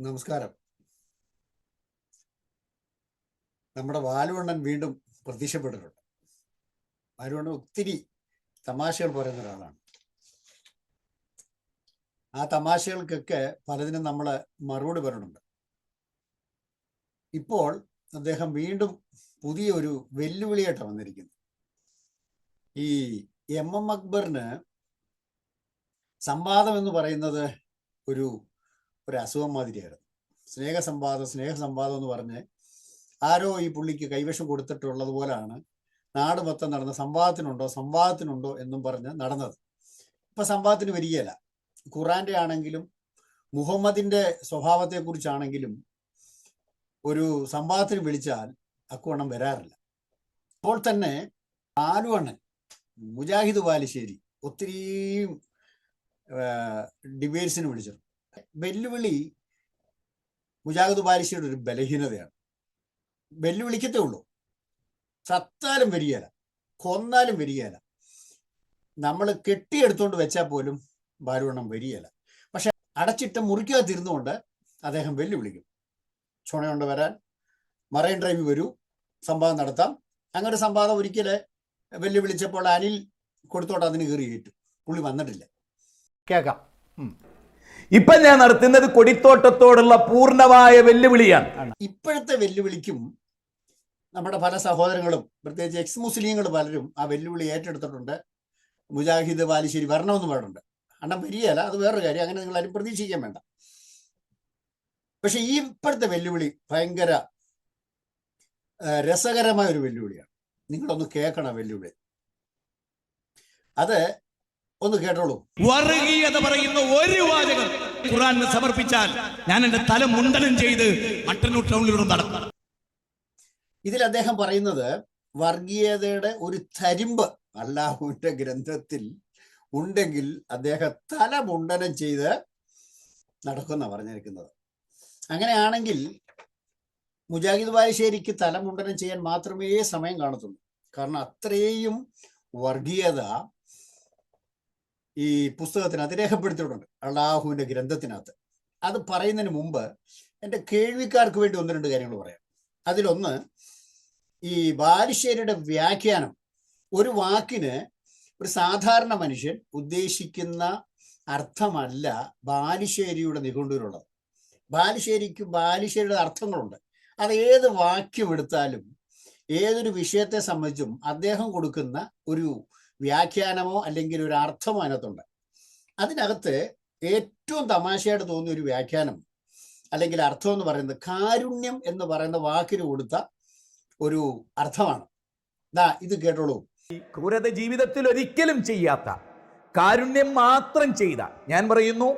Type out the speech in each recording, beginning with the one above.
നമസ്കാരം. നമ്മുടെ വാലുവണ്ണൻ വീണ്ടും പ്രത്യക്ഷപ്പെട്ടിട്ടുണ്ട്. വാലുവണ്ണൻ ഒത്തിരി തമാശകൾ പറയുന്ന ഒരാളാണ്. ആ തമാശകൾക്കൊക്കെ പലതിനും നമ്മൾ മറുപടി പറയുന്നുണ്ട്. ഇപ്പോൾ അദ്ദേഹം വീണ്ടും പുതിയൊരു വെല്ലുവിളിയായിട്ട് വന്നിരിക്കുന്നു ഈ എം എം അക്ബറിന് സംവാദം എന്ന് പറയുന്നത് ഒരു ഒരു അസുഖം മാതിരിയായിരുന്നു സ്നേഹസംവാദം സ്നേഹസംവാദം എന്ന് പറഞ്ഞ് ആരോ ഈ പുള്ളിക്ക് കൈവശം കൊടുത്തിട്ടുള്ളത് പോലാണ് നാട് മൊത്തം നടന്ന സംവാദത്തിനുണ്ടോ സംവാദത്തിനുണ്ടോ എന്നും പറഞ്ഞ് നടന്നത്. ഇപ്പൊ സംവാദത്തിന് വരികയല്ല. ഖുറാന്റെ ആണെങ്കിലും മുഹമ്മദിന്റെ സ്വഭാവത്തെ കുറിച്ചാണെങ്കിലും ഒരു സംവാദത്തിന് വിളിച്ചാൽ അക്കുവണ്ണം വരാറില്ല. അപ്പോൾ തന്നെ ആലുവണ്ണൻ മുജാഹിദ് ബാലുശ്ശേരി ഒത്തിരി ഡിബേറ്റ്സിന് വിളിച്ചിട്ടുണ്ട്. വെല്ലുവിളി മുജാഹിദ് ബാരിശിയുടെ ഒരു ബലഹീനതയാണ്. വെല്ലുവിളിക്കത്തേ ഉള്ളൂ. ചത്താലും വരികയില്ല കൊന്നാലും വരികയില്ല നമ്മൾ കെട്ടിയെടുത്തുകൊണ്ട് വെച്ചാൽ പോലും ബാലുവണ്ണം വരികയില്ല പക്ഷെ അടച്ചിട്ട് മുറിക്കാതിരുന്നുകൊണ്ട് അദ്ദേഹം വെല്ലുവിളിക്കും. ചുണയുണ്ട് വരാൻ മറൈൻ ഡ്രൈവ് വരൂ സംവാദം നടത്താം. അങ്ങനെ സംവാദം ഒരിക്കലെ വെല്ലുവിളിച്ചപ്പോൾ അനിൽ കൊടുത്തോട്ട് അതിന് കയറി കയറ്റും പുള്ളി വന്നിട്ടില്ല. കേൾക്കാം. ഇപ്പൊ ഞാൻ നടത്തുന്നത് കൊടിത്തോട്ടത്തോടുള്ള പൂർണമായ വെല്ലുവിളിയാണ്. ഇപ്പോഴത്തെ വെല്ലുവിളിക്കും നമ്മുടെ പല സഹോദരങ്ങളും പ്രത്യേകിച്ച് എക്സ് മുസ്ലിങ്ങൾ പലരും ആ വെല്ലുവിളി ഏറ്റെടുത്തിട്ടുണ്ട്. മുജാഹിദ് ബാലിശ്ശേരി വരണമെന്ന് പറഞ്ഞിട്ടുണ്ട്. അണ്ണം വരികയല്ല അത് വേറൊരു കാര്യം. അങ്ങനെ നിങ്ങൾ ആരും പ്രതീക്ഷിക്കാൻ വേണ്ട. പക്ഷെ ഈ ഇപ്പോഴത്തെ വെല്ലുവിളി ഭയങ്കര രസകരമായ ഒരു വെല്ലുവിളിയാണ്. നിങ്ങളൊന്ന് കേൾക്കണം വെല്ലുവിളി. അത് ഒന്ന് കേട്ടോളൂ. വർഗീയത പറയുന്ന ഒരു വാചകം ഖുറാൻ സമർപ്പിച്ചാൽ ഞാൻ എന്റെ തല മുണ്ടനം ചെയ്ത് മട്ടന്നൂർ ടൗണിലൂടെ നടക്കും. ഇതിൽ അദ്ദേഹം പറയുന്നത് വർഗീയതയുടെ ഒരു തരിമ്പ് അല്ലാഹുവിന്റെ ഗ്രന്ഥത്തിൽ ഉണ്ടെങ്കിൽ അദ്ദേഹം തല മുണ്ടനം ചെയ്ത് നടക്കുന്ന പറഞ്ഞിരിക്കുന്നത്. അങ്ങനെയാണെങ്കിൽ മുജാഹിദ് ബാലുശ്ശേരിക്ക് തല മുണ്ടനം ചെയ്യാൻ മാത്രമേ സമയം കാണത്തുള്ളൂ. കാരണം അത്രയും വർഗീയത ഈ പുസ്തകത്തിനകത്ത് രേഖപ്പെടുത്തിയിട്ടുണ്ട്. അള്ളാഹുവിന്റെ ഗ്രന്ഥത്തിനകത്ത്. അത് പറയുന്നതിന് മുമ്പ് എന്റെ കേൾവിക്കാർക്ക് വേണ്ടി ഒന്ന് രണ്ട് കാര്യങ്ങൾ പറയാം. അതിലൊന്ന് ഈ ബാലുശ്ശേരിയുടെ വ്യാഖ്യാനം ഒരു വാക്കിന് ഒരു സാധാരണ മനുഷ്യൻ ഉദ്ദേശിക്കുന്ന അർത്ഥമല്ല ബാലുശ്ശേരിയുടെ നിഘണ്ടുവിലുള്ളത്. ബാലുശ്ശേരിക്ക് ബാലുശ്ശേരിയുടെ അർത്ഥങ്ങളുണ്ട്. അത് ഏത് വാക്യം എടുത്താലും ഏതൊരു വിഷയത്തെ സംബന്ധിച്ചും അദ്ദേഹം കൊടുക്കുന്ന ഒരു വ്യാഖ്യാനമോ അല്ലെങ്കിൽ ഒരു അർത്ഥമോ അതിനകത്തുണ്ട്. അതിനകത്ത് ഏറ്റവും തമാശയായിട്ട് തോന്നിയ ഒരു വ്യാഖ്യാനം അല്ലെങ്കിൽ അർത്ഥം എന്ന് പറയുന്നത് കാരുണ്യം എന്ന് പറയുന്ന വാക്കിന് കൊടുത്ത ഒരു അർത്ഥമാണ്. ദാ ഇത് കേട്ടോളൂ. ക്രൂരത ജീവിതത്തിൽ ഒരിക്കലും ചെയ്യാത്ത കാരുണ്യം മാത്രം ചെയ്ത ഞാൻ പറയുന്നു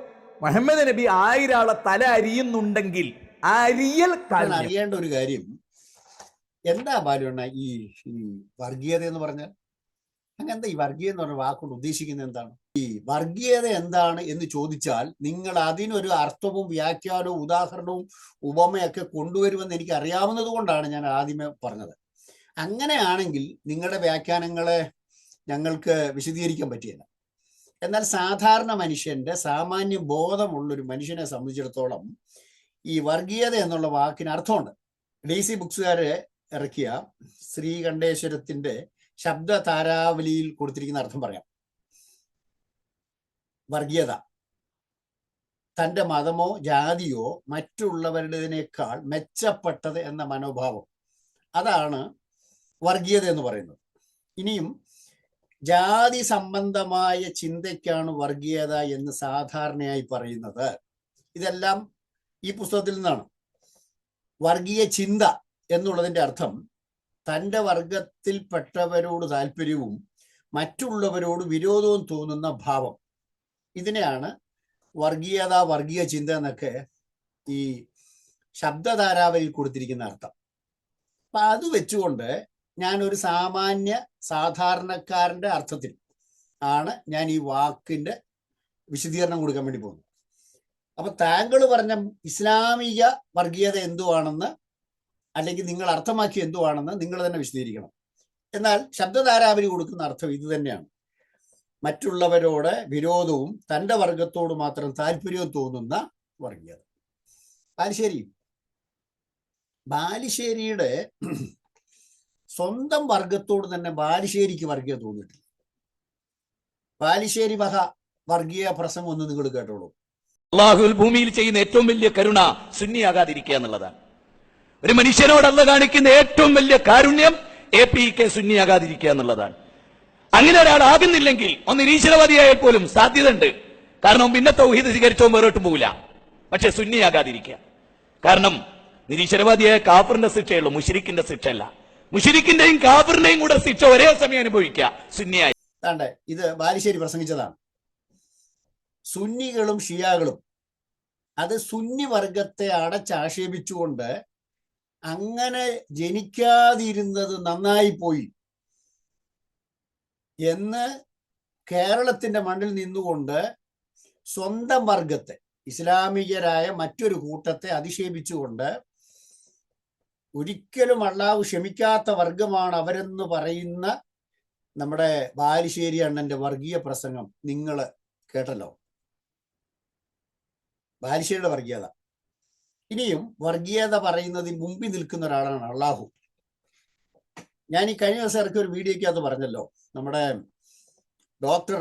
മുഹമ്മദ് നബി ആയിരാളെ തല അരിയുന്നുണ്ടെങ്കിൽ അരിയൽ അറിയേണ്ട ഒരു കാര്യം എന്താ ബാലുണ്ണ ഈ വർഗീയത എന്ന് പറഞ്ഞാൽ? അങ്ങനെ ഈ വർഗീയ എന്ന് പറഞ്ഞ വാക്കുകൊണ്ട് ഉദ്ദേശിക്കുന്നത് എന്താണ്? ഈ വർഗീയത എന്താണ് എന്ന് ചോദിച്ചാൽ നിങ്ങൾ അതിനൊരു അർത്ഥവും വ്യാഖ്യാനവും ഉദാഹരണവും ഉപമയൊക്കെ കൊണ്ടുവരുമെന്ന് എനിക്ക് അറിയാവുന്നത് കൊണ്ടാണ് ഞാൻ ആദ്യമേ പറഞ്ഞത്. അങ്ങനെയാണെങ്കിൽ നിങ്ങളുടെ വ്യാഖ്യാനങ്ങളെ ഞങ്ങൾക്ക് വിശദീകരിക്കാൻ പറ്റിയില്ല എന്നാൽ സാധാരണ മനുഷ്യന്റെ സാമാന്യ ബോധമുള്ള ഒരു മനുഷ്യനെ സംബന്ധിച്ചിടത്തോളം ഈ വർഗീയത എന്നുള്ള വാക്കിന് അർത്ഥമുണ്ട്. ഡി സി ബുക്സുകാരെ ഇറക്കിയ ശ്രീകണ്ഠേശ്വരത്തിന്റെ ശബ്ദ താരാവലിയിൽ കൊടുത്തിരിക്കുന്ന അർത്ഥം പറയാം. വർഗീയത. തന്റെ മതമോ ജാതിയോ മറ്റുള്ളവരുടേതിനേക്കാൾ മെച്ചപ്പെട്ടത് എന്ന മനോഭാവം. അതാണ് വർഗീയത എന്ന് പറയുന്നത്. ഇനിയും ജാതി സംബന്ധമായ ചിന്തയ്ക്കാണ് വർഗീയത എന്ന് സാധാരണയായി പറയുന്നത്. ഇതെല്ലാം ഈ പുസ്തകത്തിൽ നിന്നാണ്. വർഗീയ ചിന്ത എന്നുള്ളതിന്റെ അർത്ഥം തന്റെ വർഗത്തിൽപ്പെട്ടവരോട് താല്പര്യവും മറ്റുള്ളവരോട് വിരോധവും തോന്നുന്ന ഭാവം. ഇതിനെയാണ് വർഗീയത വർഗീയ ചിന്ത എന്നൊക്കെ ഈ ശബ്ദധാരാവലിൽ കൊടുത്തിരിക്കുന്ന അർത്ഥം. അപ്പൊ അത് വെച്ചുകൊണ്ട് ഞാൻ ഒരു സാമാന്യ സാധാരണക്കാരന്റെ അർത്ഥത്തിൽ ആണ് ഞാൻ ഈ വാക്കിന്റെ വിശദീകരണം കൊടുക്കാൻ വേണ്ടി പോകുന്നത്. അപ്പൊ താങ്കൾ പറഞ്ഞ ഇസ്ലാമിക വർഗീയത എന്തുവാണെന്ന് അല്ലെങ്കിൽ നിങ്ങൾ അർത്ഥമാക്കി എന്തുവാണെന്ന് നിങ്ങൾ തന്നെ വിശദീകരിക്കണം. എന്നാൽ ശബ്ദധാരാവലി കൊടുക്കുന്ന അർത്ഥം ഇത് തന്നെയാണ്. മറ്റുള്ളവരോട് വിരോധവും തന്റെ വർഗത്തോട് മാത്രം താല്പര്യവും തോന്നുന്ന വർഗീയത. ബാലുശ്ശേരി. ബാലുശ്ശേരിയുടെ സ്വന്തം വർഗത്തോട് തന്നെ ബാലുശ്ശേരിക്ക് വർഗീയ തോന്നിയിട്ടില്ല. ബാലുശ്ശേരി വക വർഗീയ പ്രസംഗം ഒന്ന് നിങ്ങൾ കേട്ടോളൂ. അള്ളാഹുൽ ഭൂമിയിൽ ചെയ്യുന്ന ഏറ്റവും വലിയ കരുണ സുന്നിയാകാതിരിക്കുക എന്നുള്ളതാണ്. ഒരു മനുഷ്യനോട് അല്ല കാണിക്കുന്ന ഏറ്റവും വലിയ കാരുണ്യം എ പി കെ സുന്നിയാകാതിരിക്കുക എന്നുള്ളതാണ്. അങ്ങനെ ഒരാൾ ആകുന്നില്ലെങ്കിൽ ഒന്ന് നിരീശ്വരവാദിയായാൽ പോലും സാധ്യതയുണ്ട്. കാരണം പിന്നെ തൗഹീദ് സ്വീകരിച്ചോ വേറോട്ട് പോകില്ല പക്ഷെ സുന്നിയാകാതിരിക്കുക. കാരണം നിരീശ്വരവാദിയായ കാഫറിന്റെ ശിക്ഷയുള്ളൂ മുഷിരിക്കിന്റെ ശിക്ഷയല്ല. മുഷിരിക്കിന്റെയും കാഫറിന്റെയും കൂടെ ശിക്ഷ ഒരേ സമയം അനുഭവിക്കുക സുന്നിയായി. ഇത് ബാലുശ്ശേരി പ്രസംഗിച്ചതാണ്. സുന്നികളും ഷിയാകളും അത് സുന്നി വർഗത്തെ അടച്ചാക്ഷേപിച്ചുകൊണ്ട് അങ്ങനെ ജനിക്കാതിരുന്നത് നന്നായി പോയി എന്ന് കേരളത്തിന്റെ മണ്ണിൽ നിന്നുകൊണ്ട് സ്വന്തം വർഗത്തെ ഇസ്ലാമികരായ മറ്റൊരു കൂട്ടത്തെ അധിക്ഷേപിച്ചുകൊണ്ട് ഒരിക്കലും അള്ളാഹു ക്ഷമിക്കാത്ത വർഗമാണ് അവരെന്ന് പറയുന്ന നമ്മുടെ ബാലുശ്ശേരി അണ്ണന്റെ വർഗീയ പ്രസംഗം നിങ്ങൾ കേട്ടല്ലോ. ബാലുശ്ശേരിയുടെ വർഗീയത. ഇനിയും വർഗീയത പറയുന്നതിന് മുമ്പിൽ നിൽക്കുന്ന ഒരാളാണ് അള്ളാഹു. ഞാൻ ഈ കഴിഞ്ഞ ദിവസം ഇറക്കിയ ഒരു വീഡിയോയ്ക്കകത്ത് പറഞ്ഞല്ലോ. നമ്മുടെ ഡോക്ടർ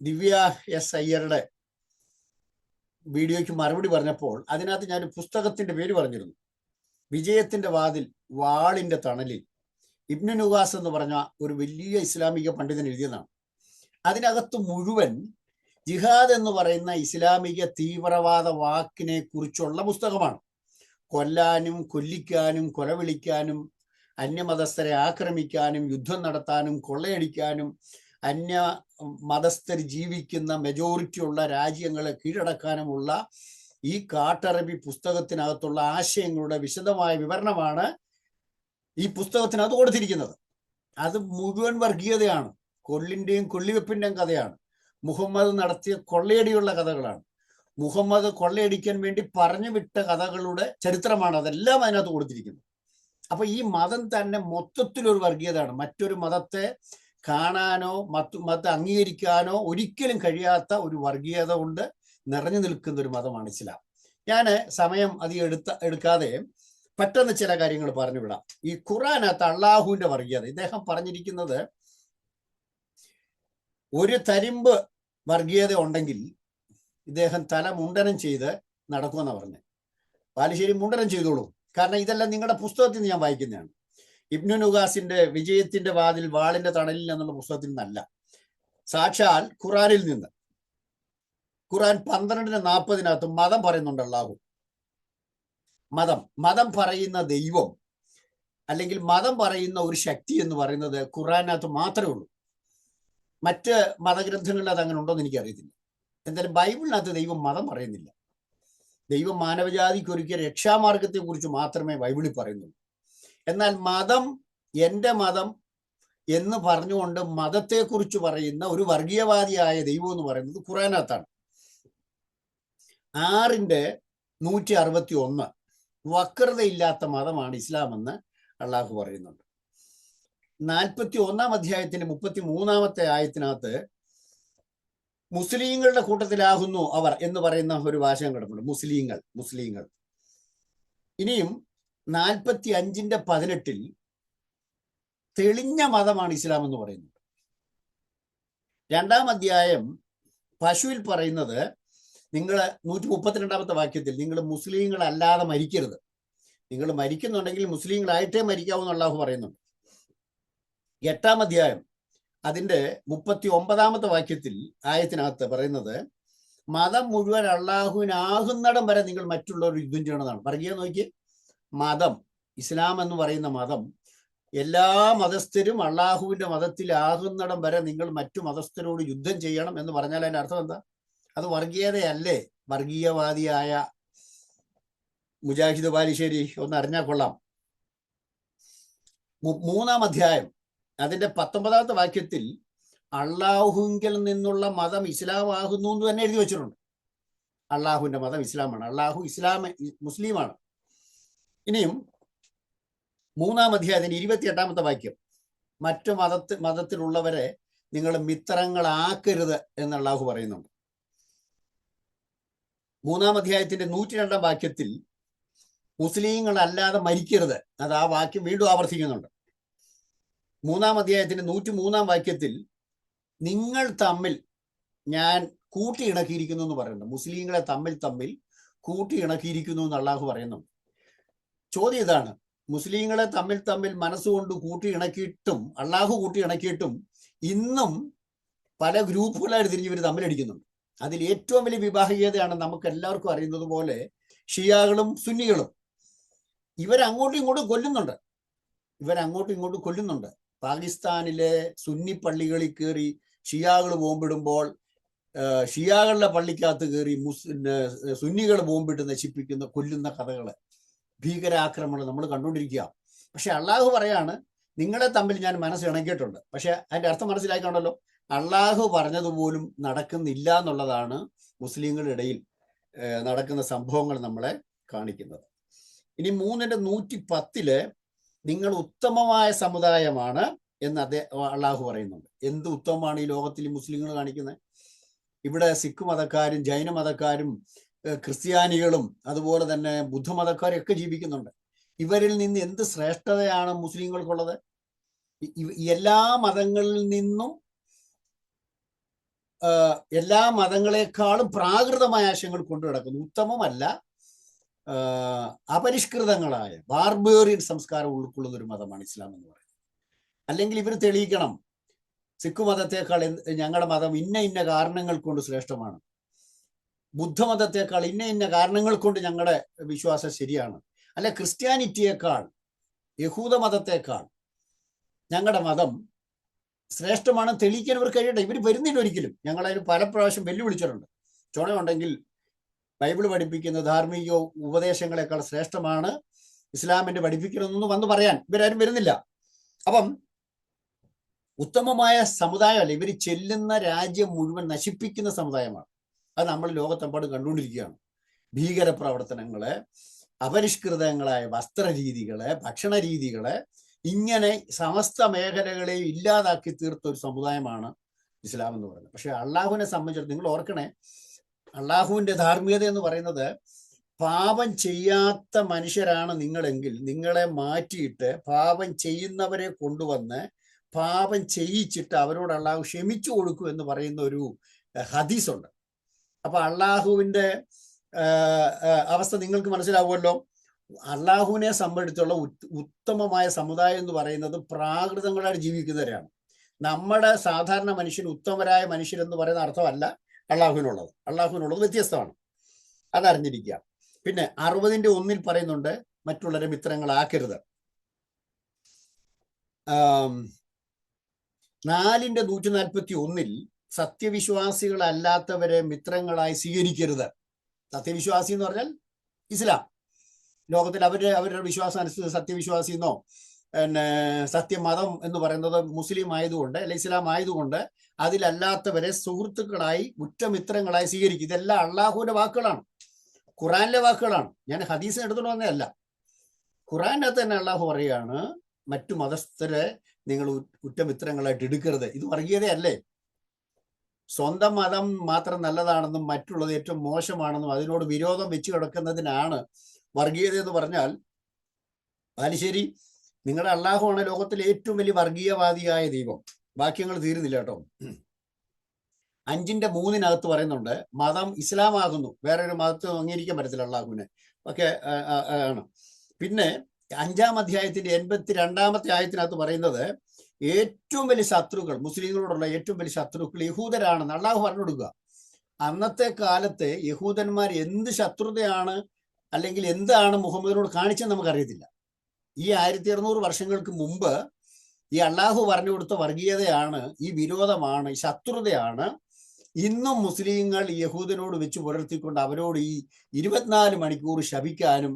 ദിവ്യ എസ് അയ്യരുടെ വീഡിയോയ്ക്ക് മറുപടി പറഞ്ഞപ്പോൾ അതിനകത്ത് ഞാൻ പുസ്തകത്തിന്റെ പേര് പറഞ്ഞിരുന്നു. വിജയത്തിന്റെ വാതിൽ വാളിന്റെ തണലിൽ. ഇബ്നു നുവാസ് എന്ന് പറഞ്ഞ ഒരു വലിയ ഇസ്ലാമിക പണ്ഡിതൻ എഴുതിയതാണ്. അതിനകത്ത് മുഴുവൻ ജിഹാദ് എന്ന് പറയുന്ന ഇസ്ലാമിക തീവ്രവാദ വാക്കിനെ കുറിച്ചുള്ള പുസ്തകമാണ്. കൊല്ലാനും കൊല്ലിക്കാനും കൊലവിളിക്കാനും അന്യമതസ്ഥരെ ആക്രമിക്കാനും യുദ്ധം നടത്താനും കൊള്ളയടിക്കാനും അന്യ മതസ്ഥർ ജീവിക്കുന്ന മെജോറിറ്റി ഉള്ള രാജ്യങ്ങളെ കീഴടക്കാനുമുള്ള ഈ കാട്ടറബി പുസ്തകത്തിനകത്തുള്ള ആശയങ്ങളുടെ വിശദമായ വിവരണമാണ് ഈ പുസ്തകത്തിനകത്ത് കൊടുത്തിരിക്കുന്നത്. അത് മുഴുവൻ വർഗീയതയാണ്. കൊള്ളിന്റെയും കൊള്ളിവെപ്പിന്റെയും കഥയാണ്. മുഹമ്മദ് നടത്തിയ കൊള്ളയടിയുള്ള കഥകളാണ്. മുഹമ്മദ് കൊള്ളയടിക്കാൻ വേണ്ടി പറഞ്ഞു വിട്ട കഥകളുടെ ചരിത്രമാണ് അതെല്ലാം അതിനകത്ത് കൊടുത്തിരിക്കുന്നത്. അപ്പൊ ഈ മതം തന്നെ മൊത്തത്തിലൊരു വർഗീയതയാണ്. മറ്റൊരു മതത്തെ കാണാനോ മത മതത്തെ അംഗീകരിക്കാനോ ഒരിക്കലും കഴിയാത്ത ഒരു വർഗീയത കൊണ്ട് നിറഞ്ഞു നിൽക്കുന്ന ഒരു മതമാണ് ഇസ്ലാം. ഞാൻ സമയം അധികം എടുത്ത എടുക്കാതെ പെട്ടെന്ന് ചില കാര്യങ്ങൾ പറഞ്ഞു വിടാം. ഈ ഖുറാനകത്ത് അള്ളാഹുവിന്റെ വർഗീയത ഇദ്ദേഹം പറഞ്ഞിരിക്കുന്നത് ഒരു തരിമ്പ് വർഗീയത ഉണ്ടെങ്കിൽ ഇദ്ദേഹം തല മുണ്ടനം ചെയ്ത് നടക്കുമെന്നാണ് പറഞ്ഞത് ബാലുശ്ശേരി മുണ്ടനം ചെയ്തോളൂ. കാരണം ഇതെല്ലാം നിങ്ങളുടെ പുസ്തകത്തിൽ നിന്ന് ഞാൻ വായിക്കുന്നതാണ്. ഇബ്നു നുഗാസിന്റെ വിജയത്തിന്റെ വാതിൽ വാളിന്റെ തണലിൽ എന്നുള്ള പുസ്തകത്തിൽ നിന്നല്ല. സാക്ഷാൽ ഖുറാനിൽ നിന്ന്. ഖുറാൻ പന്ത്രണ്ടിന് നാൽപ്പതിനകത്ത് മതം പറയുന്നുണ്ട് അള്ളാഹു മതം. മതം പറയുന്ന ദൈവം അല്ലെങ്കിൽ മതം പറയുന്ന ഒരു ശക്തി എന്ന് പറയുന്നത് ഖുറാനകത്ത് മാത്രമേ ഉള്ളൂ. മറ്റ് മതഗ്രന്ഥങ്ങളിൽ അത് അങ്ങനെ ഉണ്ടോ എന്ന് എനിക്കറിയത്തില്ല. എന്തായാലും ബൈബിളിനകത്ത് ദൈവം മതം പറയുന്നില്ല. ദൈവം മാനവജാതിക്ക് ഒരുക്കിയ രക്ഷാമാർഗത്തെ കുറിച്ച് മാത്രമേ ബൈബിളിൽ പറയുന്നുള്ളൂ. എന്നാൽ മതം എന്റെ മതം എന്ന് പറഞ്ഞുകൊണ്ട് മതത്തെക്കുറിച്ച് പറയുന്ന ഒരു വർഗീയവാദിയായ ദൈവം എന്ന് പറയുന്നത് ഖുറാനകത്താണ്. ആറിന്റെ നൂറ്റി അറുപത്തി ഒന്ന് വക്രതയില്ലാത്ത മതമാണ് ഇസ്ലാം എന്ന് അള്ളാഹു പറയുന്നുണ്ട്. നാൽപ്പത്തി ഒന്നാം അധ്യായത്തിന്റെ മുപ്പത്തി മൂന്നാമത്തെ ആയത്തിനകത്ത് മുസ്ലിങ്ങളുടെ കൂട്ടത്തിലാകുന്നു അവർ എന്ന് പറയുന്ന ഒരു വാചകം കിടപ്പുണ്ട്. മുസ്ലിങ്ങൾ മുസ്ലിങ്ങൾ. ഇനിയും നാൽപ്പത്തി അഞ്ചിന്റെ പതിനെട്ടിൽ തെളിഞ്ഞ മതമാണ് ഇസ്ലാം എന്ന് പറയുന്നത്. രണ്ടാം അധ്യായം പശുവിൽ പറയുന്നത് നിങ്ങൾ നൂറ്റി മുപ്പത്തിരണ്ടാമത്തെ വാക്യത്തിൽ നിങ്ങൾ മുസ്ലിങ്ങൾ അല്ലാതെ മരിക്കരുത്. നിങ്ങൾ മരിക്കുന്നുണ്ടെങ്കിൽ മുസ്ലിങ്ങളായിട്ടേ മരിക്കാവൂ എന്ന് പറയുന്നുണ്ട്. എട്ടാം അധ്യായം. അതിന്റെ മുപ്പത്തി ഒമ്പതാമത്തെ വാക്യത്തിൽ ആയത്തിനകത്ത് പറയുന്നത് മതം മുഴുവൻ അള്ളാഹുവിനാകുന്നിടം വരെ നിങ്ങൾ മറ്റുള്ളവർ യുദ്ധം ചെയ്യണമെന്നാണ് പറയുക നോക്കി മതം ഇസ്ലാം എന്ന് പറയുന്ന മതം എല്ലാ മതസ്ഥരും അള്ളാഹുവിന്റെ മതത്തിലാകുന്നിടം വരെ നിങ്ങൾ മറ്റു മതസ്ഥരോട് യുദ്ധം ചെയ്യണം എന്ന് പറഞ്ഞാൽ അതിന്റെ അർത്ഥം എന്താ? അത് വർഗീയതയല്ലേ? വർഗീയവാദിയായ മുജാഹിദ് ബാലിശ്ശേരി ഒന്ന് അറിഞ്ഞാൽ കൊള്ളാം. മൂന്നാം അധ്യായം. അതിന്റെ പത്തൊമ്പതാമത്തെ വാക്യത്തിൽ അള്ളാഹുങ്കിൽ നിന്നുള്ള മതം ഇസ്ലാം ആകുന്നു എന്ന് തന്നെ എഴുതി വെച്ചിട്ടുണ്ട്. അള്ളാഹുവിന്റെ മതം ഇസ്ലാമാണ്. അള്ളാഹു ഇസ്ലാം മുസ്ലിമാണ്. ഇനിയും മൂന്നാം അധ്യായത്തിന്റെ ഇരുപത്തി എട്ടാമത്തെ വാക്യം. മറ്റു മതത്തിൽ മതത്തിലുള്ളവരെ നിങ്ങൾ മിത്രങ്ങളാക്കരുത് എന്ന് അള്ളാഹു പറയുന്നുണ്ട്. മൂന്നാം അധ്യായത്തിന്റെ നൂറ്റി രണ്ടാം വാക്യത്തിൽ മുസ്ലിങ്ങളല്ലാതെ മരിക്കരുത്. അത് ആ വാക്യം വീണ്ടും ആവർത്തിക്കുന്നുണ്ട്. മൂന്നാം അധ്യായത്തിന്റെ നൂറ്റി മൂന്നാം വാക്യത്തിൽ നിങ്ങൾ തമ്മിൽ ഞാൻ കൂട്ടി ഇണക്കിയിരിക്കുന്നു എന്ന് പറയുന്നുണ്ട് മുസ്ലിങ്ങളെ തമ്മിൽ തമ്മിൽ കൂട്ടി ഇണക്കിയിരിക്കുന്നു എന്ന് അള്ളാഹു പറയുന്നു. ചോദ്യം ഇതാണ്. മുസ്ലിങ്ങളെ തമ്മിൽ തമ്മിൽ മനസ്സുകൊണ്ട് കൂട്ടി ഇണക്കിയിട്ടും അള്ളാഹു കൂട്ടി ഇണക്കിയിട്ടും ഇന്നും പല ഗ്രൂപ്പുകളായിട്ട് തിരിഞ്ഞ് ഇവർ തമ്മിലടിക്കുന്നുണ്ട് അതിൽ ഏറ്റവും വലിയ വിവാഹീയതയാണ് നമുക്ക് എല്ലാവർക്കും അറിയുന്നത് പോലെ ഷിയാകളും സുന്നികളും. ഇവരങ്ങോട്ടും ഇങ്ങോട്ടും കൊല്ലുന്നുണ്ട്. ഇവരങ്ങോട്ടും ഇങ്ങോട്ടും കൊല്ലുന്നുണ്ട്. പാകിസ്ഥാനിലെ സുന്നി പള്ളികളിൽ കയറി ഷിയാകൾ ബോംബിടുമ്പോൾ ഷിയാകളുടെ പള്ളിക്കകത്ത് കയറി മുസ് സുന്നികൾ ബോംബിട്ട് നശിപ്പിക്കുന്ന കൊല്ലുന്ന കഥകൾ. ഭീകരാക്രമണം നമ്മൾ കണ്ടുകൊണ്ടിരിക്കുക. പക്ഷെ അള്ളാഹു പറയാണ് നിങ്ങളെ തമ്മിൽ ഞാൻ മനസ്സ് ഇണക്കിയിട്ടുണ്ട് പക്ഷെ അതിന്റെ അർത്ഥം മനസ്സിലാക്കണ്ടല്ലോ അള്ളാഹു പറഞ്ഞതുപോലും നടക്കുന്നില്ല എന്നുള്ളതാണ് മുസ്ലിങ്ങളുടെ ഇടയിൽ നടക്കുന്ന സംഭവങ്ങൾ നമ്മളെ കാണിക്കുന്നത്. ഇനി മൂന്നിന്റെ നൂറ്റി പത്തിൽ നിങ്ങൾ ഉത്തമമായ സമുദായമാണ് എന്ന് അദ്ദേഹം അള്ളാഹു പറയുന്നുണ്ട്. എന്ത് ഉത്തമമാണ് ഈ ലോകത്തിൽ മുസ്ലിങ്ങൾ കാണിക്കുന്നത് ഇവിടെ സിഖ് മതക്കാരും ജൈന മതക്കാരും ക്രിസ്ത്യാനികളും അതുപോലെ തന്നെ ബുദ്ധമതക്കാരും ഒക്കെ ജീവിക്കുന്നുണ്ട്. ഇവരിൽ നിന്ന് എന്ത് ശ്രേഷ്ഠതയാണ് മുസ്ലിങ്ങൾക്കുള്ളത്? എല്ലാ മതങ്ങളിൽ നിന്നും എല്ലാ മതങ്ങളെക്കാളും പ്രാകൃതമായ ആശയങ്ങൾ കൊണ്ടു നടക്കുന്നു ഉത്തമമല്ല അപരിഷ്കൃതങ്ങളായ ബാർബേറിയൻ സംസ്കാരം ഉൾക്കൊള്ളുന്ന ഒരു മതമാണ് ഇസ്ലാം എന്ന് പറയുന്നത്. അല്ലെങ്കിൽ ഇവർ തെളിയിക്കണം സിഖ് മതത്തെക്കാൾ ഞങ്ങളുടെ മതം ഇന്ന ഇന്ന കാരണങ്ങൾ കൊണ്ട് ശ്രേഷ്ഠമാണ്. ബുദ്ധമതത്തെക്കാൾ ഇന്ന ഇന്ന കാരണങ്ങൾ കൊണ്ട് ഞങ്ങളുടെ വിശ്വാസം ശരിയാണ്. അല്ല ക്രിസ്ത്യാനിറ്റിയേക്കാൾ യഹൂദ മതത്തെക്കാൾ ഞങ്ങളുടെ മതം ശ്രേഷ്ഠമാണ് തെളിയിക്കാൻ ഇവർ കഴിയട്ടെ. ഇവർ വരുന്നില്ല ഒരിക്കലും. ഞങ്ങളതിന് പല പ്രാവശ്യം വെല്ലുവിളിച്ചിട്ടുണ്ട്. ചുണയുണ്ടെങ്കിൽ ബൈബിൾ പഠിപ്പിക്കുന്ന ധാർമ്മിക ഉപദേശങ്ങളെക്കാൾ ശ്രേഷ്ഠമാണ് ഇസ്ലാമിന്റെ പഠിപ്പിക്കണമെന്ന് വന്ന് പറയാൻ ഇവരാരും വരുന്നില്ല. അപ്പം ഉത്തമമായ സമുദായമല്ല ഇവർ ചെല്ലുന്ന രാജ്യം മുഴുവൻ നശിപ്പിക്കുന്ന സമുദായമാണ്. അത് നമ്മൾ ലോകത്തെമ്പാടും കണ്ടുകൊണ്ടിരിക്കുകയാണ്. ഭീകര പ്രവർത്തനങ്ങൾ അപരിഷ്കൃതങ്ങളായ വസ്ത്രരീതികൾ ഭക്ഷണ രീതികൾ ഇങ്ങനെ സമസ്ത മേഖലകളെ ഇല്ലാതാക്കി തീർത്ത ഒരു സമുദായമാണ് ഇസ്ലാം എന്ന് പറയുന്നത്. പക്ഷെ അള്ളാഹുവിനെ സംബന്ധിച്ചിടത്തോളം നിങ്ങൾ ഓർക്കണേ അള്ളാഹുവിന്റെ ധാർമ്മികത എന്ന് പറയുന്നത് പാപം ചെയ്യാത്ത മനുഷ്യരാണ് നിങ്ങളെങ്കിൽ നിങ്ങളെ മാറ്റിയിട്ട് പാപം ചെയ്യുന്നവരെ കൊണ്ടുവന്ന് പാപം ചെയ്യിച്ചിട്ട് അവരോട് അള്ളാഹു ക്ഷമിച്ചു കൊടുക്കും എന്ന് പറയുന്ന ഒരു ഹദീസുണ്ട്. അപ്പൊ അള്ളാഹുവിന്റെ അവസ്ഥ നിങ്ങൾക്ക് മനസ്സിലാവുമല്ലോ. അള്ളാഹുവിനെ സംബന്ധിച്ചുള്ള ഉത്തമമായ സമുദായം എന്ന് പറയുന്നത് പ്രാകൃതങ്ങളായിട്ട് ജീവിക്കുന്നവരാണ്. നമ്മുടെ സാധാരണ മനുഷ്യൻ ഉത്തമരായ മനുഷ്യരെന്ന് പറയുന്ന അർത്ഥമല്ല. അള്ളാഹുവിനുള്ളത്. അള്ളാഹുവിനുള്ളത് വ്യത്യസ്തമാണ്. അതറിഞ്ഞിരിക്കുക. പിന്നെ അറുപതിന്റെ ഒന്നിൽ പറയുന്നുണ്ട് മറ്റുള്ളവരെ മിത്രങ്ങളാക്കരുത്. നാലിന്റെ നൂറ്റി നാൽപ്പത്തി ഒന്നിൽ സത്യവിശ്വാസികളല്ലാത്തവരെ മിത്രങ്ങളായി സ്വീകരിക്കരുത്. സത്യവിശ്വാസി എന്ന് പറഞ്ഞാൽ ഇസ്ലാം. ലോകത്തിൽ അവരുടെ അവരുടെ വിശ്വാസം അനുസരിച്ച് സത്യവിശ്വാസി എന്നോ പിന്നെ സത്യമതം എന്ന് പറയുന്നത് മുസ്ലിം ആയതുകൊണ്ട് അല്ലെ ഇസ്ലാം ആയതുകൊണ്ട് അതിലല്ലാത്തവരെ സുഹൃത്തുക്കളായി ഉറ്റമിത്രങ്ങളായി സ്വീകരിക്കും. ഇതെല്ലാം അള്ളാഹുവിന്റെ വാക്കുകളാണ്. ഖുറാനിലെ വാക്കുകളാണ്. ഞാൻ ഹദീസിന് എടുത്തുകൊണ്ട് വന്നതല്ല. ഖുറാനകത്ത് തന്നെ അള്ളാഹു പറയാണ് മറ്റു മതസ്ഥരെ നിങ്ങൾ കുറ്റമിത്രങ്ങളായിട്ട് എടുക്കരുത്. ഇത് വർഗീയതയല്ലേ? സ്വന്തം മതം മാത്രം നല്ലതാണെന്നും മറ്റുള്ളത് ഏറ്റവും മോശമാണെന്നും അതിനോട് വിരോധം വെച്ച് കിടക്കുന്നതിനാണ് വർഗീയത എന്ന് പറഞ്ഞാൽ ബാലുശ്ശേരി നിങ്ങളുടെ അള്ളാഹുവാണ് ലോകത്തിലെ ഏറ്റവും വലിയ വർഗീയവാദിയായ ദൈവം. വാക്യങ്ങൾ തീരുന്നില്ല കേട്ടോ. അഞ്ചിന്റെ മൂന്നിനകത്ത് പറയുന്നുണ്ട് മതം ഇസ്ലാം ആകുന്നു വേറെ ഒരു മതത്തെ അംഗീകരിക്കാൻ പറ്റത്തില്ല അള്ളാഹുവിനെ. ഒക്കെ ആണ്. പിന്നെ അഞ്ചാം അധ്യായത്തിന്റെ എൺപത്തി രണ്ടാമത്തെ ആയത്തിനകത്ത് പറയുന്നത് ഏറ്റവും വലിയ ശത്രുക്കൾ മുസ്ലിങ്ങളോടുള്ള ഏറ്റവും വലിയ ശത്രുക്കൾ യഹൂദരാണെന്ന് അള്ളാഹു പറഞ്ഞു കൊടുക്കുക അന്നത്തെ കാലത്തെ യഹൂദന്മാർ എന്ത് ശത്രുതയാണ് അല്ലെങ്കിൽ എന്താണ് മുഹമ്മദിനോട് കാണിച്ചെന്ന് നമുക്കറിയത്തില്ല. ഈ ആയിരത്തി അറുന്നൂറ് വർഷങ്ങൾക്ക് മുമ്പ് ഈ അള്ളാഹു പറഞ്ഞു കൊടുത്ത വർഗീയതയാണ് ഈ വിരോധമാണ് ഈ ശത്രുതയാണ് ഇന്നും മുസ്ലിങ്ങൾ യഹൂദനോട് വെച്ച് പുലർത്തിക്കൊണ്ട് അവരോട് ഈ ഇരുപത്തിനാല് മണിക്കൂർ ശപിക്കാനും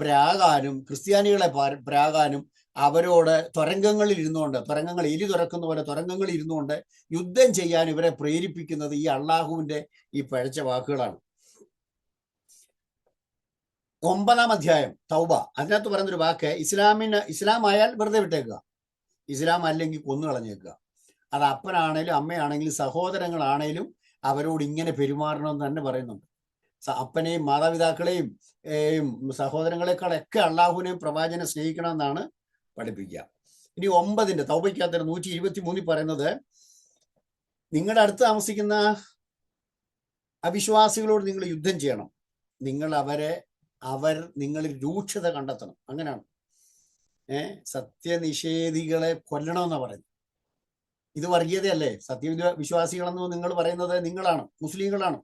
പ്രാകാനും ക്രിസ്ത്യാനികളെ പാര- പ്രാകാനും അവരോട് തുരങ്കങ്ങളിൽ ഇരുന്നുകൊണ്ട് തുരങ്കങ്ങൾ എലി തുറക്കുന്ന പോലെ തുരങ്കങ്ങളിൽ ഇരുന്നുകൊണ്ട് യുദ്ധം ചെയ്യാൻ ഇവരെ പ്രേരിപ്പിക്കുന്നത് ഈ അള്ളാഹുവിന്റെ ഈ പഴച്ച വാക്കുകളാണ്. ഒമ്പതാം അധ്യായം തൗബ. അതിനകത്ത് പറയുന്നൊരു വാക്ക് ഇസ്ലാമിന് ഇസ്ലാം ആയാൽ വെറുതെ വിട്ടേക്കുക. ഇസ്ലാം അല്ലെങ്കിൽ കൊന്നു കളഞ്ഞേക്കുക. അത് അപ്പനാണേലും അമ്മയാണെങ്കിലും സഹോദരങ്ങളാണേലും അവരോട് ഇങ്ങനെ പെരുമാറണമെന്ന് തന്നെ പറയുന്നുണ്ട്. അപ്പനെയും മാതാപിതാക്കളെയും സഹോദരങ്ങളെക്കാളൊക്കെ അള്ളാഹുവിനെയും പ്രവാചനെ സ്നേഹിക്കണമെന്നാണ് പഠിപ്പിക്കുക. ഇനി ഒമ്പതിന്റെ തൗബയ്ക്കകത്ത് നൂറ്റി ഇരുപത്തി മൂന്നിൽ പറയുന്നത് നിങ്ങളുടെ അടുത്ത് താമസിക്കുന്ന അവിശ്വാസികളോട് നിങ്ങൾ യുദ്ധം ചെയ്യണം. നിങ്ങൾ അവരെ അവർ നിങ്ങളിൽ രൂക്ഷത കണ്ടെത്തണം. അങ്ങനെയാണ്. ഏ? സത്യനിഷേധികളെ കൊല്ലണമെന്നാ പറയുന്നത്. ഇത് വർഗീയതയല്ലേ സത്യ വിശ്വാസികളെന്ന് നിങ്ങൾ പറയുന്നത് നിങ്ങളാണ് മുസ്ലിങ്ങളാണ്.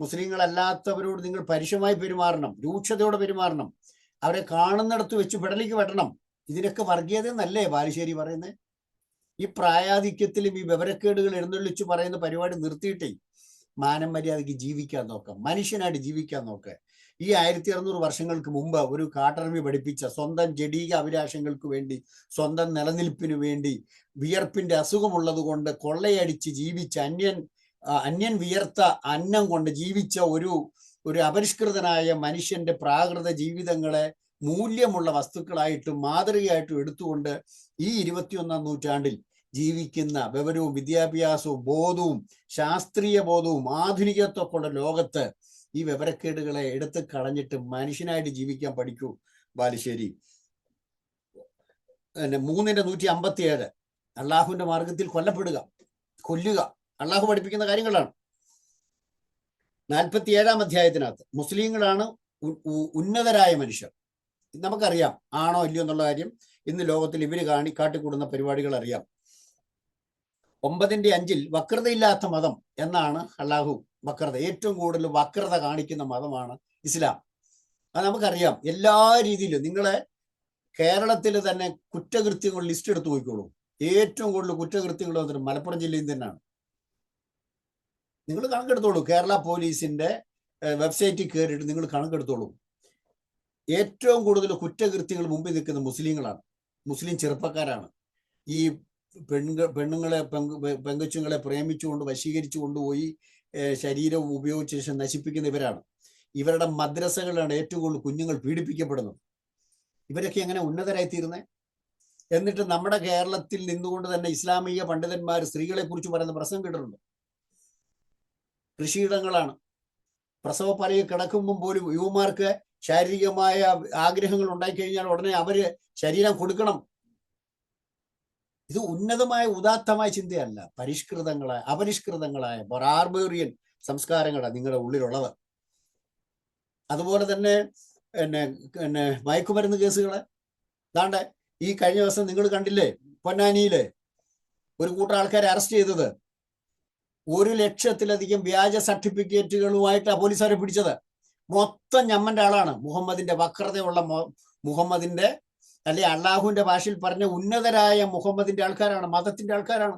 മുസ്ലിങ്ങളല്ലാത്തവരോട് നിങ്ങൾ പരുഷമായി പെരുമാറണം രൂക്ഷതയോടെ പെരുമാറണം. അവരെ കാണുന്നിടത്ത് വെച്ച് പെടലേക്ക് വെട്ടണം ഇതിനൊക്കെ വർഗീയത എന്നല്ലേ ബാലുശ്ശേരി പറയുന്നത്? ഈ പ്രായാധിക്യത്തിലും ഈ വിവരക്കേടുകൾ എഴുന്നള്ളിച്ചു പറയുന്ന പരിപാടി നിർത്തിയിട്ടേ മാനം മര്യാദയ്ക്ക് ജീവിക്കാൻ നോക്കാം. മനുഷ്യനായിട്ട് ജീവിക്കാൻ നോക്കുക ഈ ആയിരത്തി അറുന്നൂറ് വർഷങ്ങൾക്ക് മുമ്പ് ഒരു കാട്ടർമി പഠിപ്പിച്ച സ്വന്തം ജഡീക അഭിലാഷങ്ങൾക്ക് വേണ്ടി സ്വന്തം നിലനിൽപ്പിന് വേണ്ടി വിയർപ്പിന്റെ അസുഖമുള്ളത് കൊണ്ട് കൊള്ളയടിച്ച് ജീവിച്ച അന്യൻ അന്യൻ വിയർത്ത അന്നം കൊണ്ട് ജീവിച്ച ഒരു ഒരു അപരിഷ്കൃതനായ മനുഷ്യന്റെ പ്രാകൃത ജീവിതങ്ങളെ മൂല്യമുള്ള വസ്തുക്കളായിട്ടും മാതൃകയായിട്ടും എടുത്തുകൊണ്ട് ഈ ഇരുപത്തിയൊന്നാം നൂറ്റാണ്ടിൽ ജീവിക്കുന്ന വിവരവും വിദ്യാഭ്യാസവും ബോധവും ശാസ്ത്രീയ ബോധവും ആധുനികത്വക്കുള്ള ലോകത്ത് ഈ വിവരക്കേടുകളെ എടുത്ത് കളഞ്ഞിട്ട് മനുഷ്യനായിട്ട് ജീവിക്കാൻ പഠിക്കൂ ബാലുശ്ശേരി. പിന്നെ മൂന്നിന്റെ നൂറ്റി അമ്പത്തി ഏഴ് അള്ളാഹുവിന്റെ മാർഗത്തിൽ കൊല്ലപ്പെടുക കൊല്ലുക. അള്ളാഹു പഠിപ്പിക്കുന്ന കാര്യങ്ങളാണ്. നാൽപ്പത്തി ഏഴാം അധ്യായത്തിനകത്ത് മുസ്ലിങ്ങളാണ് ഉന്നതരായ മനുഷ്യർ. നമുക്കറിയാം. ആണോ ഇല്ലയോ എന്നുള്ള കാര്യം ഇന്ന് ലോകത്തിൽ ഇവർ കാണി കാട്ടിക്കൂടുന്ന പരിപാടികൾ അറിയാം ഒമ്പതിന്റെ അഞ്ചിൽ വക്രതയില്ലാത്ത മതം എന്നാണ് അള്ളാഹു വക്രത. ഏറ്റവും കൂടുതൽ വക്രത കാണിക്കുന്ന മതമാണ് ഇസ്ലാം. അത് നമുക്കറിയാം. എല്ലാ രീതിയിലും നിങ്ങളെ കേരളത്തിൽ തന്നെ കുറ്റകൃത്യങ്ങൾ ലിസ്റ്റ് എടുത്തു പോയിക്കോളൂ. ഏറ്റവും കൂടുതൽ കുറ്റകൃത്യങ്ങൾ വന്നിട്ട് മലപ്പുറം ജില്ലയിൽ തന്നെയാണ്. നിങ്ങൾ കണക്കെടുത്തോളൂ. കേരള പോലീസിന്റെ വെബ്സൈറ്റിൽ കയറിയിട്ട് നിങ്ങൾ കണക്കെടുത്തോളൂ. ഏറ്റവും കൂടുതൽ കുറ്റകൃത്യങ്ങൾ മുമ്പിൽ നിൽക്കുന്ന മുസ്ലിങ്ങളാണ്. മുസ്ലിം ചെറുപ്പക്കാരാണ്. ഈ പെണ്ണുങ്ങൾ പെണ്ണുങ്ങളെ പെങ്കു പെങ്കൊച്ചുങ്ങളെ പ്രേമിച്ചുകൊണ്ട് വശീകരിച്ചു കൊണ്ടുപോയി ശരീരം ഉപയോഗിച്ച ശേഷം നശിപ്പിക്കുന്ന ഇവരാണ്. ഇവരുടെ മദ്രസകളിലാണ് ഏറ്റവും കൂടുതൽ കുഞ്ഞുങ്ങൾ പീഡിപ്പിക്കപ്പെടുന്നത്. ഇവരൊക്കെ എങ്ങനെ ഉന്നതരായി തീരുന്നത് എന്നിട്ട് നമ്മുടെ കേരളത്തിൽ നിന്നുകൊണ്ട് തന്നെ ഇസ്ലാമിക പണ്ഡിതന്മാർ സ്ത്രീകളെ കുറിച്ച് പറയുന്ന പ്രസംഗം കേട്ടിട്ടുണ്ട്. കൃഷിയിടങ്ങളാണ്. പ്രസവപ്പലയിൽ കിടക്കുമ്പോൾ പോലും യുവമാർക്ക് ശാരീരികമായ ആഗ്രഹങ്ങൾ ഉണ്ടായിക്കഴിഞ്ഞാൽ ഉടനെ അവർ ശരീരം കൊടുക്കണം. ഇത് ഉന്നതമായ ഉദാത്തമായ ചിന്തയല്ല. പരിഷ്കൃതങ്ങളായ അപരിഷ്കൃതങ്ങളായ ബറാർബേറിയൻ സംസ്കാരങ്ങളാണ് നിങ്ങളുടെ ഉള്ളിലുള്ളത്. അതുപോലെ തന്നെ പിന്നെ പിന്നെ മയക്കുമരുന്ന് കേസുകൾ. ദാണ്ടെ ഈ കഴിഞ്ഞ ദിവസം നിങ്ങൾ കണ്ടില്ലേ പൊന്നാനിയിൽ ഒരു കൂട്ടം ആൾക്കാരെ അറസ്റ്റ് ചെയ്തത്. ഒരു ലക്ഷത്തിലധികം വ്യാജ സർട്ടിഫിക്കറ്റുകളുമായിട്ടാണ് പോലീസുകാരെ പിടിച്ചത്. മൊത്തം ഞമ്മന്റെ ആളാണ്. മുഹമ്മദിന്റെ വക്രതയുള്ള മുഹമ്മദിന്റെ അല്ലെ അള്ളാഹുവിന്റെ ഭാഷയിൽ പറഞ്ഞ ഉന്നതരായ മുഹമ്മദിന്റെ ആൾക്കാരാണ് മതത്തിന്റെ ആൾക്കാരാണ്.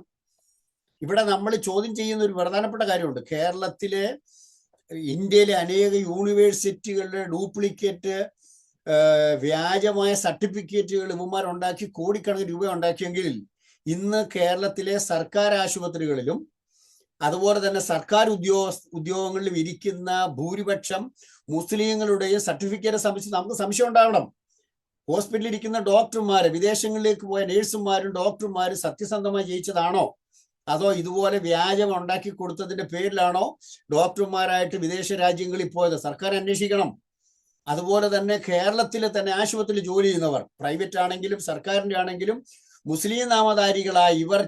ഇവിടെ നമ്മൾ ചോദ്യം ചെയ്യുന്ന ഒരു പ്രധാനപ്പെട്ട കാര്യമുണ്ട്. കേരളത്തിലെ ഇന്ത്യയിലെ അനേക യൂണിവേഴ്സിറ്റികളുടെ ഡ്യൂപ്ലിക്കേറ്റ് വ്യാജമായ സർട്ടിഫിക്കറ്റുകൾ ഇവന്മാർ ഉണ്ടാക്കി കോടിക്കണക്കിന് രൂപ ഉണ്ടാക്കിയെങ്കിൽ ഇന്ന് കേരളത്തിലെ സർക്കാർ ആശുപത്രികളിലും അതുപോലെ തന്നെ സർക്കാർ ഉദ്യോഗ ഉദ്യോഗങ്ങളിലും ഇരിക്കുന്ന ഭൂരിപക്ഷം മുസ്ലിങ്ങളുടെയും സർട്ടിഫിക്കറ്റ് സംബന്ധിച്ച് നമുക്ക് സംശയം ഉണ്ടാവണം ഹോസ്പിറ്റലിൽ ഇരിക്കുന്ന ഡോക്ടർമാര് വിദേശങ്ങളിലേക്ക് പോയ നേഴ്സുമാരും ഡോക്ടർമാരും സത്യസന്ധമായി ജയിച്ചതാണോ അതോ ഇതുപോലെ വ്യാജം ഉണ്ടാക്കി കൊടുത്തതിന്റെ പേരിലാണോ ഡോക്ടർമാരായിട്ട് വിദേശ രാജ്യങ്ങളിൽ പോയത്? സർക്കാർ അന്വേഷിക്കണം. അതുപോലെ തന്നെ കേരളത്തിലെ തന്നെ ആശുപത്രിയിൽ ജോലി ചെയ്യുന്നവർ പ്രൈവറ്റ് ആണെങ്കിലും സർക്കാരിന്റെ ആണെങ്കിലും മുസ്ലിം നാമധാരികളായ ഇവർ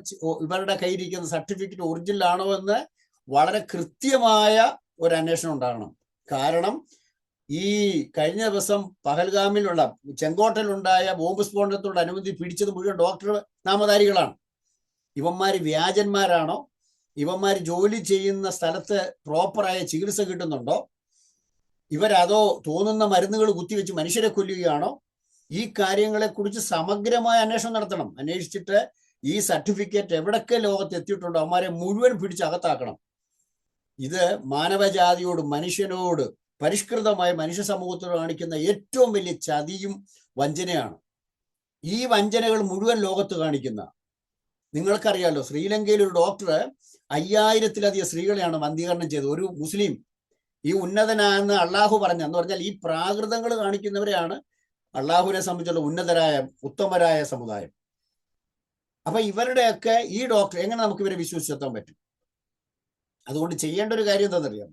ഇവരുടെ കയ്യിരിക്കുന്ന സർട്ടിഫിക്കറ്റ് ഒറിജിനൽ ആണോ എന്ന് വളരെ കൃത്യമായ ഒരു അന്വേഷണം ഉണ്ടാകണം. കാരണം ഈ കഴിഞ്ഞ ദിവസം പഹൽഗാമിലുള്ള ചെങ്കോട്ടയിലുണ്ടായ ബോംബ് സ്ഫോടനത്തോടനുബന്ധി പിടിച്ചത് മുഴുവൻ ഡോക്ടർ നാമധാരികളാണ്. ഇവന്മാര് വ്യാജന്മാരാണോ? ഇവന്മാർ ജോലി ചെയ്യുന്ന സ്ഥലത്ത് പ്രോപ്പറായ ചികിത്സ കിട്ടുന്നുണ്ടോ? ഇവരതോ തോന്നുന്ന മരുന്നുകൾ കുത്തിവെച്ച് മനുഷ്യരെ കൊല്ലുകയാണോ? ഈ കാര്യങ്ങളെ കുറിച്ച് സമഗ്രമായ അന്വേഷണം നടത്തണം. അന്വേഷിച്ചിട്ട് ഈ സർട്ടിഫിക്കറ്റ് എവിടൊക്കെ ലോകത്ത് എത്തിയിട്ടുണ്ടോ? അവന്മാരെ മുഴുവൻ പിടിച്ച് അകത്താക്കണം. ഇത് മാനവജാതിയോട് മനുഷ്യനോട് പരിഷ്കൃതമായ മനുഷ്യ സമൂഹത്തോട് കാണിക്കുന്ന ഏറ്റവും വലിയ ചതിയും വഞ്ചനയാണ്. ഈ വഞ്ചനകൾ മുഴുവൻ ലോകത്ത് കാണിക്കുന്ന നിങ്ങൾക്കറിയാലോ ശ്രീലങ്കയിൽ ഒരു ഡോക്ടർ അയ്യായിരത്തിലധികം സ്ത്രീകളെയാണ് വന്ധീകരണം ചെയ്തത്. ഒരു മുസ്ലിം ഈ ഉന്നതനാണെന്ന് അള്ളാഹു പറഞ്ഞ എന്ന് പറഞ്ഞാൽ ഈ പ്രാകൃതങ്ങൾ കാണിക്കുന്നവരെയാണ് അള്ളാഹുവിനെ സംബന്ധിച്ചുള്ള ഉന്നതരായ ഉത്തമരായ സമുദായം. അപ്പൊ ഇവരുടെയൊക്കെ ഈ ഡോക്ടർ എങ്ങനെ നമുക്ക് ഇവരെ വിശ്വസിച്ചെത്താൻ പറ്റും? അതുകൊണ്ട് ചെയ്യേണ്ട ഒരു കാര്യം എന്താണെന്നറിയാം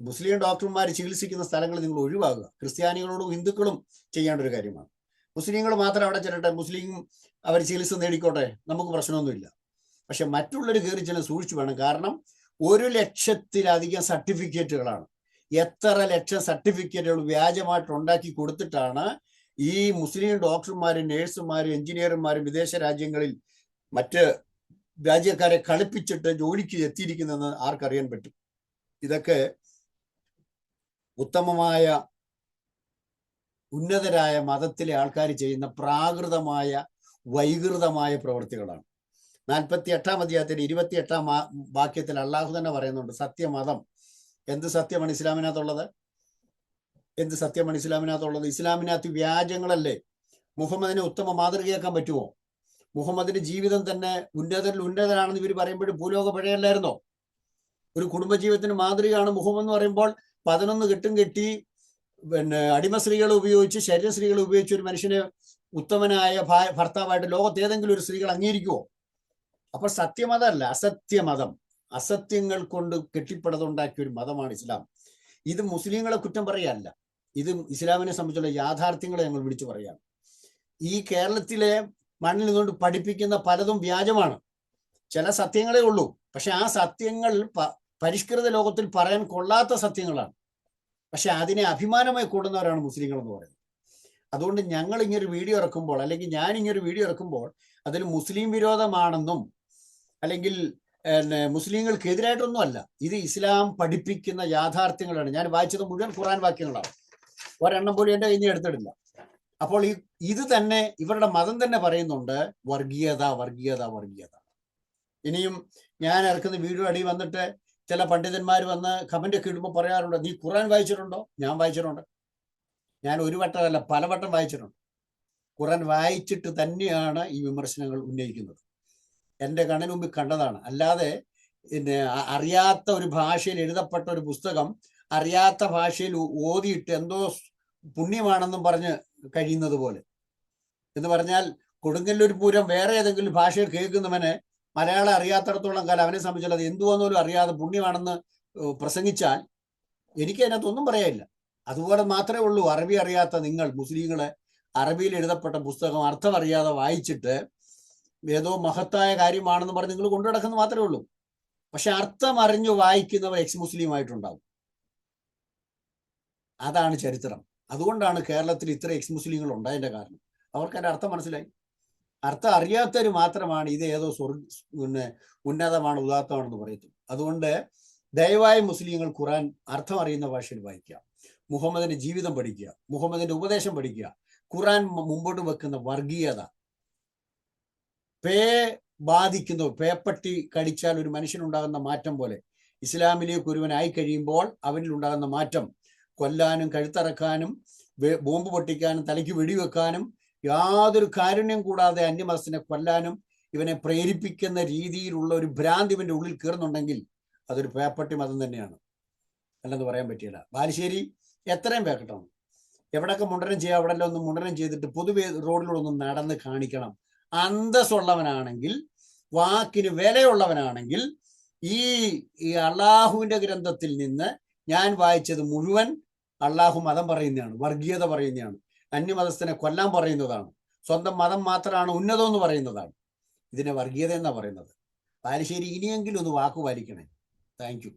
മുസ്ലിം ഡോക്ടർമാർ ചികിത്സിക്കുന്ന സ്ഥലങ്ങൾ നിങ്ങൾ ഒഴിവാക്കുക. ക്രിസ്ത്യാനികളോടും ഹിന്ദുക്കളും ചെയ്യേണ്ട ഒരു കാര്യമാണ്. മുസ്ലിങ്ങൾ മാത്രം അവിടെ ചെല്ലട്ടെ മുസ്ലിം അവർ ചികിത്സ നേടിക്കോട്ടെ നമുക്ക് പ്രശ്നമൊന്നുമില്ല. പക്ഷെ മറ്റുള്ളവർ കയറി ചെല്ലാൻ സൂക്ഷിച്ചു വേണം. കാരണം ഒരു ലക്ഷത്തിലധികം സർട്ടിഫിക്കറ്റുകളാണ്. എത്ര ലക്ഷം സർട്ടിഫിക്കറ്റുകൾ വ്യാജമായിട്ട് ഉണ്ടാക്കി കൊടുത്തിട്ടാണ് ഈ മുസ്ലിം ഡോക്ടർമാരും നേഴ്സുമാരും എഞ്ചിനീയർമാരും വിദേശ രാജ്യങ്ങളിൽ മറ്റ് രാജ്യക്കാരെ കളിപ്പിച്ചിട്ട് ജോലിക്ക് എത്തിയിരിക്കുന്നതെന്ന് ആർക്കറിയാൻ പറ്റും? ഇതൊക്കെ ഉത്തമമായ ഉന്നതരായ മതത്തിലെ ആൾക്കാർ ചെയ്യുന്ന പ്രാകൃതമായ വൈകൃതമായ പ്രവൃത്തികളാണ് നാൽപ്പത്തി എട്ടാം അധ്യായത്തിൽ ഇരുപത്തി എട്ടാം വാക്യത്തിൽ അള്ളാഹു തന്നെ പറയുന്നുണ്ട് സത്യമതം. എന്ത് സത്യമാണ് ഇസ്ലാമിനകത്തുള്ളത്? എന്ത് സത്യമാണ് ഇസ്ലാമിനകത്തുള്ളത്? ഇസ്ലാമിനകത്ത് വ്യാജങ്ങളല്ലേ? മുഹമ്മദിനെ ഉത്തമ മാതൃകയാക്കാൻ പറ്റുമോ? മുഹമ്മദിന്റെ ജീവിതം തന്നെ ഉന്നതരിൽ ഉന്നതനാണെന്ന് ഇവർ പറയുമ്പോഴും ഭൂലോക പഴയല്ലായിരുന്നോ? ഒരു കുടുംബജീവിതത്തിന് മാതൃകയാണ് മുഹമ്മദ് എന്ന് പറയുമ്പോൾ പതിനൊന്ന് കെട്ടും കെട്ടി പിന്നെ അടിമ സ്ത്രീകളെ ഉപയോഗിച്ച് ശരീര ഉപയോഗിച്ച് ഒരു മനുഷ്യന് ഉത്തമനായ ഭർത്താവായിട്ട് ലോകത്ത് ഏതെങ്കിലും ഒരു സ്ത്രീകൾ അംഗീകരിക്കുമോ അപ്പൊ സത്യമതമല്ല അസത്യമതം. അസത്യങ്ങൾ കൊണ്ട് കെട്ടിപ്പടുത്തുണ്ടാക്കിയ ഒരു മതമാണ് ഇസ്ലാം. ഇത് മുസ്ലിങ്ങളെ കുറ്റം പറയാനല്ല ഇത് ഇസ്ലാമിനെ സംബന്ധിച്ചുള്ള യാഥാർത്ഥ്യങ്ങളെ ഞങ്ങൾ വിളിച്ചു പറയാം ഈ കേരളത്തിലെ മണ്ണിൽ നിന്നുകൊണ്ട് പഠിപ്പിക്കുന്ന പലതും വ്യാജമാണ്. ചില സത്യങ്ങളേ ഉള്ളൂ. പക്ഷെ ആ സത്യങ്ങൾ പരിഷ്കൃത ലോകത്തിൽ പറയാൻ കൊള്ളാത്ത സത്യങ്ങളാണ്. പക്ഷെ അതിനെ അഭിമാനമായി കൂടുന്നവരാണ് മുസ്ലിങ്ങൾ എന്ന് പറയുന്നത്. അതുകൊണ്ട് ഞങ്ങൾ ഇങ്ങനൊരു വീഡിയോ ഇറക്കുമ്പോൾ അല്ലെങ്കിൽ ഞാൻ ഇങ്ങനൊരു വീഡിയോ ഇറക്കുമ്പോൾ അതിൽ മുസ്ലിം വിരോധമാണെന്നും അല്ലെങ്കിൽ മുസ്ലിങ്ങൾക്ക് എതിരായിട്ടൊന്നും അല്ല. ഇത് ഇസ്ലാം പഠിപ്പിക്കുന്ന യാഥാർത്ഥ്യങ്ങളാണ്. ഞാൻ വായിച്ചത് മുഴുവൻ ഖുറാൻ വാക്യങ്ങളാണ്. ഒരെണ്ണം പോലും എന്റെ കയ്യിൽ എടുത്തിട്ടില്ല. അപ്പോൾ ഈ ഇത് തന്നെ ഇവരുടെ മതം തന്നെ പറയുന്നുണ്ട് വർഗീയത വർഗീയത വർഗീയത. ഇനിയും ഞാൻ ഇറക്കുന്ന വീഡിയോ അടി വന്നിട്ട് ചില പണ്ഡിതന്മാർ വന്ന് കമന്റ് ഒക്കെ ഇടുമ്പോൾ പറയാറുണ്ട് നീ ഖുറാൻ വായിച്ചിട്ടുണ്ടോ? ഞാൻ വായിച്ചിട്ടുണ്ട്. ഞാൻ ഒരു വട്ടമല്ല പല വട്ടം വായിച്ചിട്ടുണ്ട്. ഖുറാൻ വായിച്ചിട്ട് തന്നെയാണ് ഈ വിമർശനങ്ങൾ ഉന്നയിക്കുന്നത്. എന്റെ കണ്ണിന് മുമ്പിൽ കണ്ടതാണ്. അല്ലാതെ പിന്നെ അറിയാത്ത ഒരു ഭാഷയിൽ എഴുതപ്പെട്ട ഒരു പുസ്തകം അറിയാത്ത ഭാഷയിൽ ഓതിയിട്ട് എന്തോ പുണ്യമാണെന്നും പറഞ്ഞ് കഴിയുന്നത് പോലെ. എന്ന് പറഞ്ഞാൽ കൊടുങ്ങല്ലൂർ പൂരം വേറെ ഏതെങ്കിലും ഭാഷയിൽ കേൾക്കുന്നവനെ മലയാളം അറിയാത്തിടത്തോളം കാലം അവനെ സംബന്ധിച്ചാൽ അത് എന്തുവെന്നോലും അറിയാതെ പുണ്യമാണെന്ന് പ്രസംഗിച്ചാൽ എനിക്ക് അതിനകത്തൊന്നും പറയാനില്ല. അതുപോലെ മാത്രമേ ഉള്ളൂ അറബി അറിയാത്ത നിങ്ങൾ മുസ്ലിങ്ങളെ അറബിയിൽ എഴുതപ്പെട്ട പുസ്തകം അർത്ഥം അറിയാതെ വായിച്ചിട്ട് ഏതോ മഹത്തായ കാര്യമാണെന്ന് പറഞ്ഞ് നിങ്ങൾ കൊണ്ടു മാത്രമേ ഉള്ളൂ. പക്ഷെ അർത്ഥം അറിഞ്ഞു വായിക്കുന്നവർ എക്സ് മുസ്ലിം ആയിട്ടുണ്ടാവും അതാണ് ചരിത്രം. അതുകൊണ്ടാണ് കേരളത്തിൽ ഇത്ര എക്സ് മുസ്ലിങ്ങൾ ഉണ്ടായതിന്റെ കാരണം. അവർക്ക് അതിന്റെ അർത്ഥം മനസ്സിലായി? അർത്ഥം അറിയാത്തവർ മാത്രമാണ് ഇത് ഏതോ സ്വർഗ പിന്നെ ഉന്നതമാണ് ഉദാത്തമാണെന്ന് പറയത്തും അതുകൊണ്ട് ദയവായി മുസ്ലിങ്ങൾ ഖുറാൻ അർത്ഥം അറിയുന്ന ഭാഷയിൽ വായിക്കുക. മുഹമ്മദിന്റെ ജീവിതം പഠിക്കുക. മുഹമ്മദിന്റെ ഉപദേശം പഠിക്കുക. ഖുറാൻ മുമ്പോട്ട് വെക്കുന്ന വർഗീയത. പേ ബാധിക്കുന്നു. പേപ്പട്ടി കടിച്ചാൽ ഒരു മനുഷ്യനുണ്ടാകുന്ന മാറ്റം പോലെ. ഇസ്ലാമിലേക്ക് ഒരുവനായി കഴിയുമ്പോൾ അവനിൽ ഉണ്ടാകുന്ന മാറ്റം. കൊല്ലാനും കഴുത്തറക്കാനും ബോംബ് പൊട്ടിക്കാനും തലയ്ക്ക് വെടിവെക്കാനും യാതൊരു കാരുണ്യം കൂടാതെ അന്യമതസ്ഥനെ കൊല്ലാനും ഇവനെ പ്രേരിപ്പിക്കുന്ന രീതിയിലുള്ള ഒരു ഭ്രാന്തി ഇവന്റെ ഉള്ളിൽ കയറുന്നുണ്ടെങ്കിൽ അതൊരു പേപ്പട്ടി മതം തന്നെയാണ്. അല്ലെന്ന് പറയാൻ പറ്റിയില്ല. ബാലുശ്ശേരി എത്രയും പേക്കട്ടാണ് എവിടെയൊക്കെ മുണ്ടനം ചെയ്യുക അവിടെ ഒന്ന് മുണ്ടനം ചെയ്തിട്ട് പൊതുവെ റോഡിലൂടെ ഒന്ന് നടന്ന് കാണിക്കണം. അന്തസ്സുള്ളവനാണെങ്കിൽ വാക്കിന് വിലയുള്ളവനാണെങ്കിൽ ഈ ഈ അള്ളാഹുവിന്റെ ഗ്രന്ഥത്തിൽ നിന്ന് ഞാൻ വായിച്ചത് മുഴുവൻ അള്ളാഹു മതം പറയുന്നതാണ് വർഗീയത പറയുന്നതാണ്. അന്യമതസ്ഥനെ കൊല്ലാൻ പറയുന്നതാണ്. സ്വന്തം മതം മാത്രമാണ് ഉന്നതം എന്ന് പറയുന്നതാണ്. ഇതിനെ വർഗീയത എന്നാ പറയുന്നത്. പാലശ്ശേരി ഇനിയെങ്കിലും ഒന്ന് വാക്കു പാലിക്കണേ. താങ്ക്